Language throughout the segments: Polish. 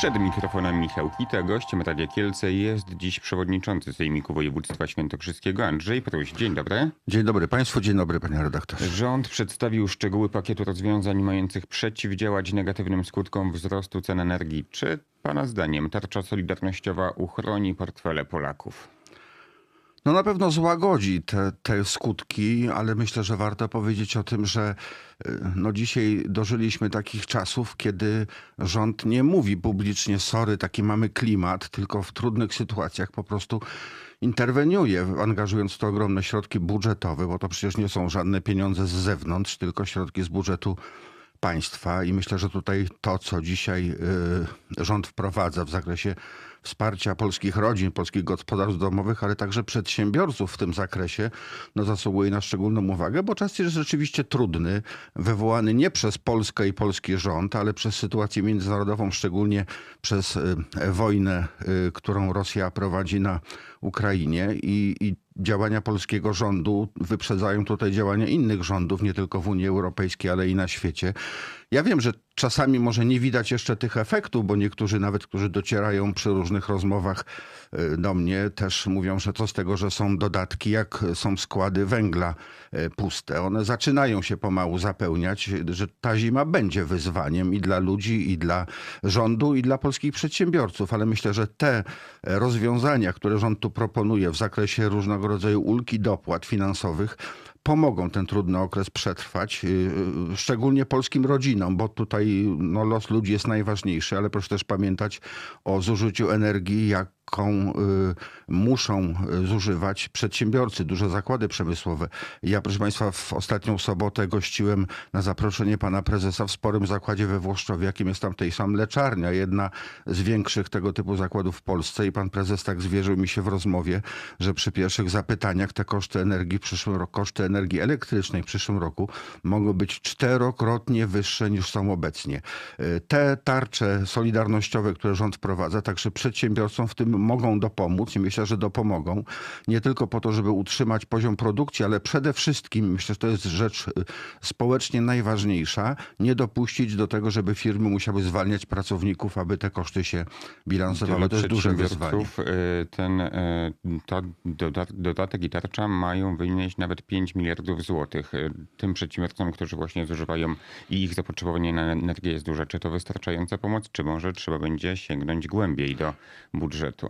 Przed mikrofonem Michał Kita, gościem Radia Kielce jest dziś przewodniczący Sejmiku Województwa Świętokrzyskiego Andrzej Pruś. Dzień dobry. Dzień dobry Państwu, dzień dobry Panie Redaktorze. Rząd przedstawił szczegóły pakietu rozwiązań mających przeciwdziałać negatywnym skutkom wzrostu cen energii. Czy Pana zdaniem tarcza solidarnościowa uchroni portfele Polaków? No na pewno złagodzi te, te skutki, ale myślę, że warto powiedzieć o tym, że y, no dzisiaj dożyliśmy takich czasów, kiedy rząd nie mówi publicznie sorry, taki mamy klimat, tylko w trudnych sytuacjach po prostu interweniuje, angażując w to ogromne środki budżetowe, bo to przecież nie są żadne pieniądze z zewnątrz, tylko środki z budżetu państwa i myślę, że tutaj to, co dzisiaj y, rząd wprowadza w zakresie wsparcia polskich rodzin, polskich gospodarstw domowych, ale także przedsiębiorców w tym zakresie, no zasługuje na szczególną uwagę, bo czas jest rzeczywiście trudny, wywołany nie przez Polskę i polski rząd, ale przez sytuację międzynarodową, szczególnie przez y, wojnę, y, którą Rosja prowadzi na Ukrainie i, i działania polskiego rządu wyprzedzają tutaj działania innych rządów, nie tylko w Unii Europejskiej, ale i na świecie. Ja wiem, że czasami może nie widać jeszcze tych efektów, bo niektórzy nawet, którzy docierają przy różnych rozmowach y, do mnie, też mówią, że co z tego, że są dodatki, jak są składy węgla y, puste. One zaczynają się pomału zapełniać, że ta zima będzie wyzwaniem i dla ludzi, i dla rządu, i dla polskich przedsiębiorców, ale myślę, że te rozwiązania, które rząd tu proponuje w zakresie różnego rodzaju ulg i dopłat finansowych, pomogą ten trudny okres przetrwać, yy, szczególnie polskim rodzinom, bo tutaj no, los ludzi jest najważniejszy, ale proszę też pamiętać o zużyciu energii, jaką y, muszą zużywać przedsiębiorcy, duże zakłady przemysłowe. Ja, proszę Państwa, w ostatnią sobotę gościłem na zaproszenie pana prezesa w sporym zakładzie we Włoszczowie, jakim jest tam tej sam mleczarnia, jedna z większych tego typu zakładów w Polsce i pan prezes tak zwierzył mi się w rozmowie, że przy pierwszych zapytaniach te koszty energii w przyszłym roku, koszty energii elektrycznej w przyszłym roku mogą być czterokrotnie wyższe niż są obecnie. Y, Te tarcze solidarnościowe, które rząd wprowadza, także przedsiębiorcom w tym mogą dopomóc i myślę, że dopomogą. Nie tylko po to, żeby utrzymać poziom produkcji, ale przede wszystkim, myślę, że to jest rzecz y, społecznie najważniejsza, nie dopuścić do tego, żeby firmy musiały zwalniać pracowników, aby te koszty się bilansowały. To jest duże wyzwanie. y, ten y, doda- dodatek i tarcza mają wynieść nawet 5 miliardów złotych. Tym przedsiębiorcom, którzy właśnie zużywają i ich zapotrzebowanie na energię jest duże. Czy to wystarczająca pomoc, czy może trzeba będzie sięgnąć głębiej do budżetu?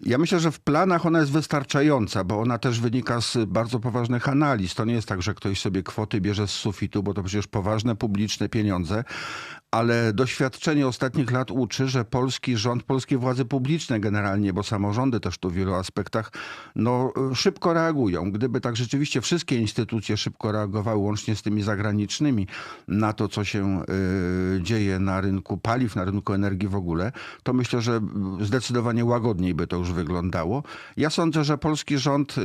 Ja myślę, że w planach ona jest wystarczająca, bo ona też wynika z bardzo poważnych analiz. To nie jest tak, że ktoś sobie kwoty bierze z sufitu, bo to przecież poważne publiczne pieniądze, ale doświadczenie ostatnich lat uczy, że polski rząd, polskie władze publiczne generalnie, bo samorządy też tu w wielu aspektach, no szybko reagują. Gdyby tak rzeczywiście wszystkie instytucje szybko reagowały, łącznie z tymi zagranicznymi, na to, co się y, dzieje na rynku paliw, na rynku energii w ogóle, to myślę, że zdecydowanie łagodniej by to już wyglądało. Ja sądzę, że polski rząd, y,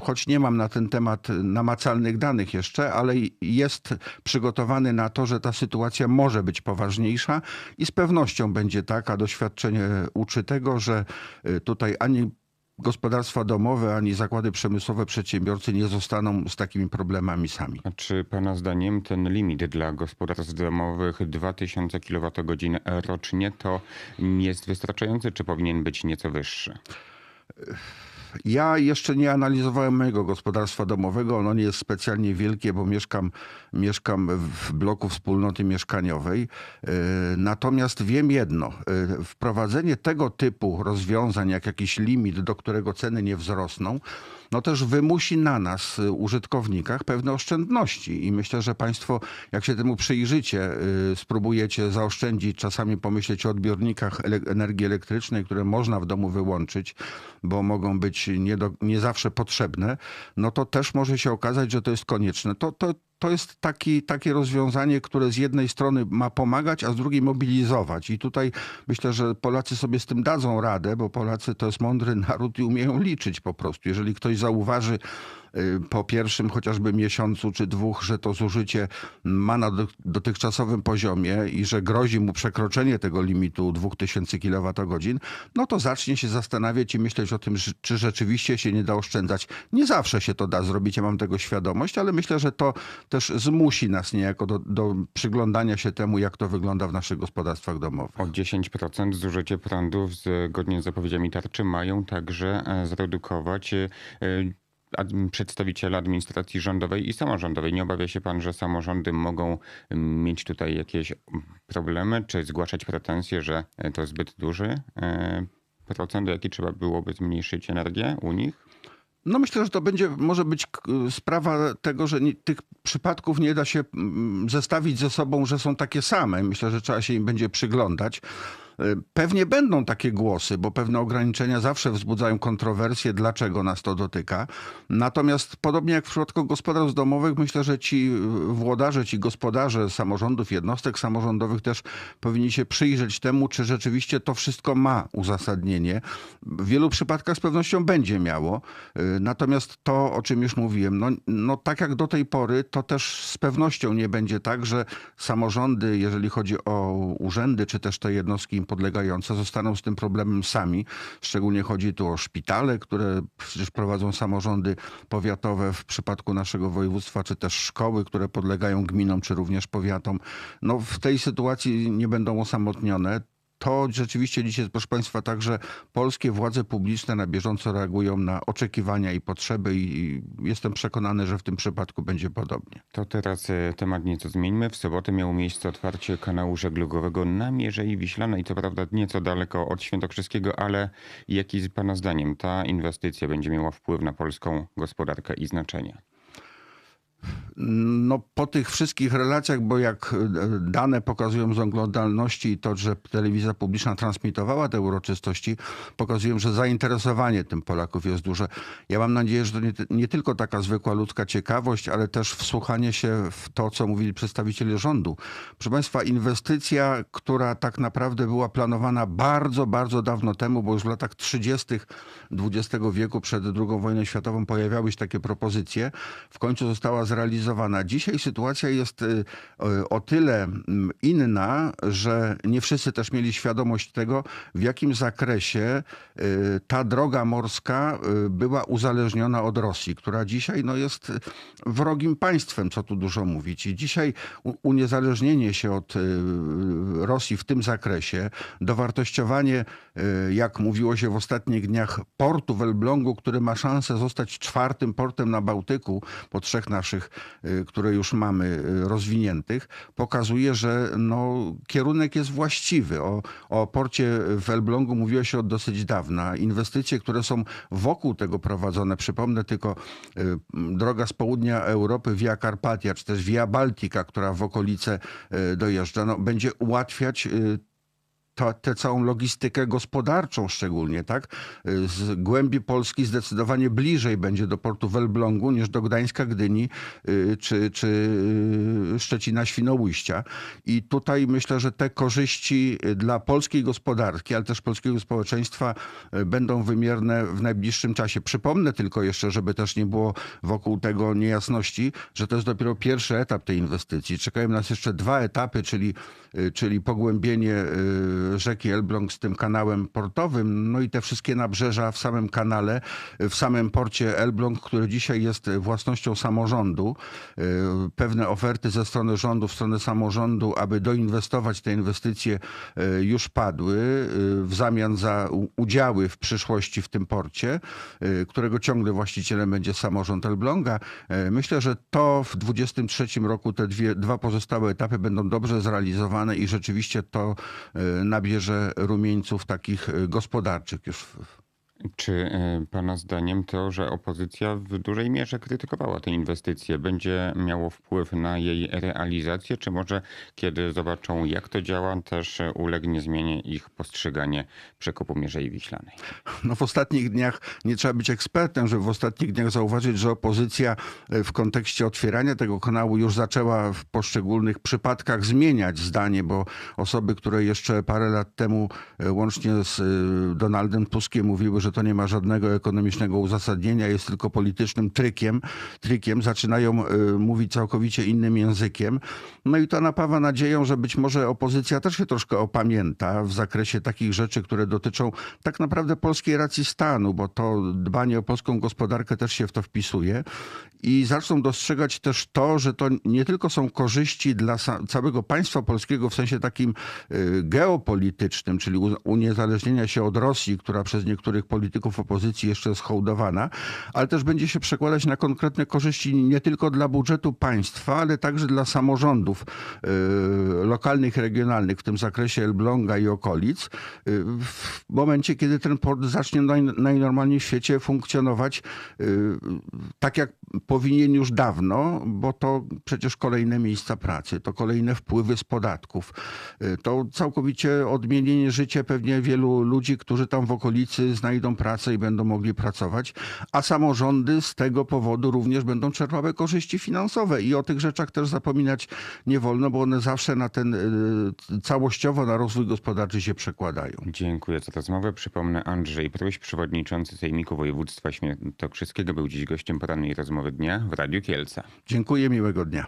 choć nie mam na ten temat namacalnych danych jeszcze, ale jest przygotowany na to, że ta sytuacja może być poważniejsza i z pewnością będzie tak, a doświadczenie uczy tego, że y, tutaj ani gospodarstwa domowe, ani zakłady przemysłowe, przedsiębiorcy nie zostaną z takimi problemami sami. A czy Pana zdaniem ten limit dla gospodarstw domowych 2000 kWh rocznie to jest wystarczający, czy powinien być nieco wyższy? Ja jeszcze nie analizowałem mojego gospodarstwa domowego. Ono nie jest specjalnie wielkie, bo mieszkam, mieszkam w bloku wspólnoty mieszkaniowej. Yy, Natomiast wiem jedno. yy, Wprowadzenie tego typu rozwiązań, jak jakiś limit, do którego ceny nie wzrosną, no też wymusi na nas, y, użytkownikach, pewne oszczędności. I myślę, że Państwo, jak się temu przyjrzycie, spróbujecie zaoszczędzić, czasami pomyśleć o odbiornikach energii elektrycznej, które można w domu wyłączyć, bo mogą być nie, do, nie zawsze potrzebne, no to też może się okazać, że to jest konieczne. To, to, to jest taki, takie rozwiązanie, które z jednej strony ma pomagać, a z drugiej mobilizować. I tutaj myślę, że Polacy sobie z tym dadzą radę, bo Polacy to jest mądry naród i umieją liczyć po prostu. Jeżeli ktoś zauważy y, po pierwszym chociażby miesiącu czy dwóch, że to zużycie ma na do- dotychczasowym poziomie i że grozi mu przekroczenie tego limitu 2000 kWh, no to zacznie się zastanawiać i myśleć o tym, czy rzeczywiście się nie da oszczędzać. Nie zawsze się to da zrobić, ja mam tego świadomość, ale myślę, że to też zmusi nas niejako do, do przyglądania się temu, jak to wygląda w naszych gospodarstwach domowych. O 10% zużycie prądu zgodnie z zapowiedziami tarczy mają także e, zredukować e, ad- przedstawiciele administracji rządowej i samorządowej. Nie obawia się pan, że samorządy mogą mieć tutaj jakieś problemy, czy zgłaszać pretensje, że e, to zbyt duży e, procent, jaki trzeba byłoby zmniejszyć energię u nich? No myślę, że to będzie, może być sprawa tego, że nie, tych przypadków nie da się mm, zestawić ze sobą, że są takie same. Myślę, że trzeba się im będzie przyglądać. Y, Pewnie będą takie głosy, bo pewne ograniczenia zawsze wzbudzają kontrowersje, dlaczego nas to dotyka. Natomiast podobnie jak w przypadku gospodarstw domowych, myślę, że ci y, włodarze, ci gospodarze samorządów, jednostek samorządowych też powinni się przyjrzeć temu, czy rzeczywiście to wszystko ma uzasadnienie. W wielu przypadkach z pewnością będzie miało. Y, Natomiast to, o czym już mówiłem, no, no tak jak do tej pory, to też z pewnością nie będzie tak, że samorządy, jeżeli chodzi o urzędy, czy też te jednostki podlegające, zostaną z tym problemem sami. Szczególnie chodzi tu o szpitale, które przecież prowadzą samorządy powiatowe w przypadku naszego województwa, czy też szkoły, które podlegają gminom, czy również powiatom. No w tej sytuacji nie będą osamotnione to rzeczywiście dzisiaj, proszę Państwa, także polskie władze publiczne na bieżąco reagują na oczekiwania i potrzeby i jestem przekonany, że w tym przypadku będzie podobnie. To teraz e, temat nieco zmieńmy. W sobotę miało miejsce otwarcie kanału żeglugowego na Mierzei Wiślanej. Co prawda nieco daleko od Świętokrzyskiego, ale jaki z Pana zdaniem ta inwestycja będzie miała wpływ na polską gospodarkę i znaczenie? No, po tych wszystkich relacjach, bo jak e, dane pokazują z oglądalności i to, że telewizja publiczna transmitowała te uroczystości, pokazują, że zainteresowanie tym Polaków jest duże. Ja mam nadzieję, że to nie, nie tylko taka zwykła ludzka ciekawość, ale też wsłuchanie się w to, co mówili przedstawiciele rządu. Proszę Państwa, inwestycja, która tak naprawdę była planowana bardzo, bardzo dawno temu, bo już w latach 30. XX wieku, przed II wojną światową, pojawiały się takie propozycje, w końcu została zrealizowana. Dzisiaj sytuacja jest y, y, o tyle mm, inna, że nie wszyscy też mieli świadomość tego, w jakim zakresie y, ta droga morska była uzależniona od Rosji, która dzisiaj no, jest wrogim państwem, co tu dużo mówić. I dzisiaj uniezależnienie się od Rosji w tym zakresie, dowartościowanie, jak mówiło się w ostatnich dniach, portu w Elblągu, który ma szansę zostać czwartym portem na Bałtyku po trzech naszych, y, które już mamy y, rozwiniętych, pokazuje, że no, kierunek jest właściwy. O, o porcie w Elblągu mówiło się od dosyć dawna. Inwestycje, które są wokół tego prowadzone, przypomnę tylko y, droga z południa Europy Via Carpatia, czy też Via Baltica, która w okolice dojeżdża, no, będzie ułatwiać tę całą logistykę gospodarczą szczególnie, tak? Z głębi Polski zdecydowanie bliżej będzie do portu w Elblągu niż do Gdańska, Gdyni y, czy, czy y, Szczecina, Świnoujścia. I tutaj myślę, że te korzyści dla polskiej gospodarki, ale też polskiego społeczeństwa y, będą wymierne w najbliższym czasie. Przypomnę tylko jeszcze, żeby też nie było wokół tego niejasności, że to jest dopiero pierwszy etap tej inwestycji. Czekają nas jeszcze dwa etapy, czyli, y, czyli pogłębienie y, rzeki Elbląg z tym kanałem portowym, no i te wszystkie nabrzeża w samym kanale, w samym porcie Elbląg, który dzisiaj jest własnością samorządu. Y, Pewne oferty ze strony rządu, w stronę samorządu, aby doinwestować te inwestycje y, już padły y, w zamian za udziały w przyszłości w tym porcie, y, którego ciągle właścicielem będzie samorząd Elbląga. Y, Myślę, że to w 2023 roku te dwie, dwa pozostałe etapy będą dobrze zrealizowane i rzeczywiście to y, nabierze rumieńców takich y, gospodarczych już Czy e, Pana zdaniem to, że opozycja w dużej mierze krytykowała te inwestycje, będzie miało wpływ na jej realizację, czy może kiedy zobaczą, jak to działa, też e, ulegnie zmianie ich postrzeganie przekupu Mierzei Wiślanej? No w ostatnich dniach, nie trzeba być ekspertem, żeby w ostatnich dniach zauważyć, że opozycja e, w kontekście otwierania tego kanału już zaczęła w poszczególnych przypadkach zmieniać zdanie, bo osoby, które jeszcze parę lat temu łącznie z Donaldem Tuskiem mówiły, że to nie ma żadnego ekonomicznego uzasadnienia, jest tylko politycznym trykiem, trikiem, zaczynają y, mówić całkowicie innym językiem. No i to napawa nadzieją, że być może opozycja też się troszkę opamięta w zakresie takich rzeczy, które dotyczą tak naprawdę polskiej racji stanu, bo to dbanie o polską gospodarkę też się w to wpisuje. I zaczną dostrzegać też to, że to nie tylko są korzyści dla całego państwa polskiego w sensie takim y, geopolitycznym, czyli uniezależnienia się od Rosji, która przez niektórych polityków opozycji jeszcze jest hołdowana, ale też będzie się przekładać na konkretne korzyści nie tylko dla budżetu państwa, ale także dla samorządów y, lokalnych, regionalnych, w tym zakresie Elbląga i okolic, y, w momencie, kiedy ten port zacznie naj, najnormalniej w świecie funkcjonować y, tak, jak powinien już dawno, bo to przecież kolejne miejsca pracy, to kolejne wpływy z podatków, y, to całkowicie odmienienie życia pewnie wielu ludzi, którzy tam w okolicy znajdą pracę i będą mogli pracować, a samorządy z tego powodu również będą czerpały korzyści finansowe i o tych rzeczach też zapominać nie wolno, bo one zawsze na ten y, całościowo na rozwój gospodarczy się przekładają. Dziękuję za rozmowę. Przypomnę, Andrzej Pruś, przewodniczący Sejmiku Województwa Świętokrzyskiego, był dziś gościem porannej rozmowy dnia w Radiu Kielce. Dziękuję, miłego dnia.